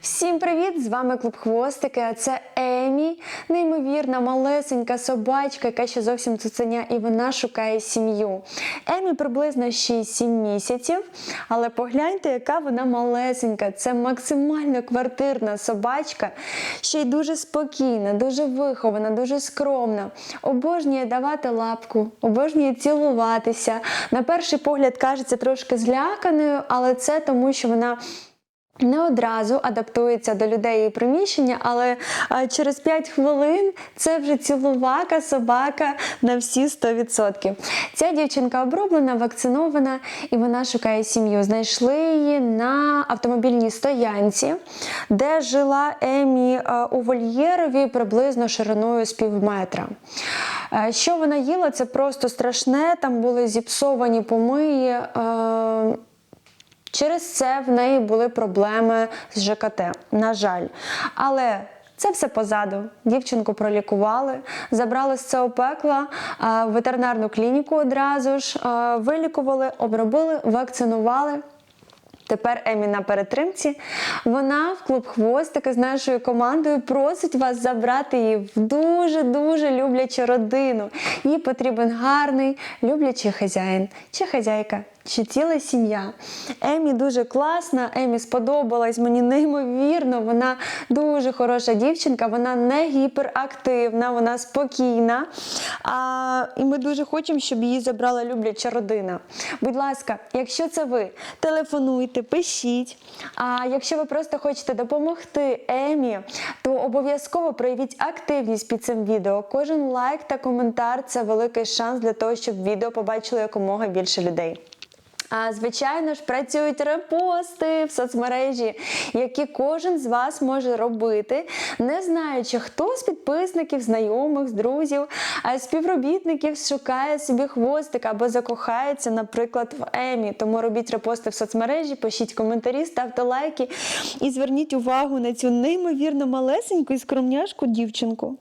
Всім привіт! З вами клуб Хвостики. А це Емі, неймовірна малесенька собачка, яка ще зовсім цуценя, і вона шукає сім'ю. Емі приблизно 6-7 місяців, але погляньте, яка вона малесенька. Це максимально квартирна собачка, ще й дуже спокійна, дуже вихована, дуже скромна. Обожнює давати лапку, обожнює цілуватися. На перший погляд кажеться трошки зляканою, але це тому, що вона. Не одразу адаптується до людей і приміщення, але через 5 хвилин це вже цілувака собака на всі 100%. Ця дівчинка оброблена, вакцинована і вона шукає сім'ю. Знайшли її на автомобільній стоянці, де жила Емі у вольєрові приблизно шириною з пів метра. Що вона їла, це просто страшне. Там були зіпсовані помиї. Е, Через це в неї були проблеми з ЖКТ, на жаль. Але це все позаду. Дівчинку пролікували, забрали з цього пекла в ветеринарну клініку одразу ж, вилікували, обробили, вакцинували. Тепер Емі на перетримці. Вона в клуб хвостики з нашою командою просить вас забрати її в дуже-дуже люблячу родину. Їй потрібен гарний, люблячий хазяїн чи хазяйка. Чи ціла сім'я. Емі дуже класна, Емі сподобалась мені неймовірно. Вона дуже хороша дівчинка, вона не гіперактивна, вона спокійна. А, і ми дуже хочемо, щоб її забрала любляча родина. Будь ласка, якщо це ви, телефонуйте, пишіть. А якщо ви просто хочете допомогти Емі, то обов'язково проявіть активність під цим відео. Кожен лайк та коментар це великий шанс для того, щоб відео побачило якомога більше людей. А звичайно ж, працюють репости в соцмережі, які кожен з вас може робити, не знаючи, хто з підписників, знайомих, друзів, а співробітників шукає собі хвостик або закохається, наприклад, в Емі. Тому робіть репости в соцмережі, пишіть коментарі, ставте лайки і зверніть увагу на цю неймовірно малесеньку і скромняшку дівчинку.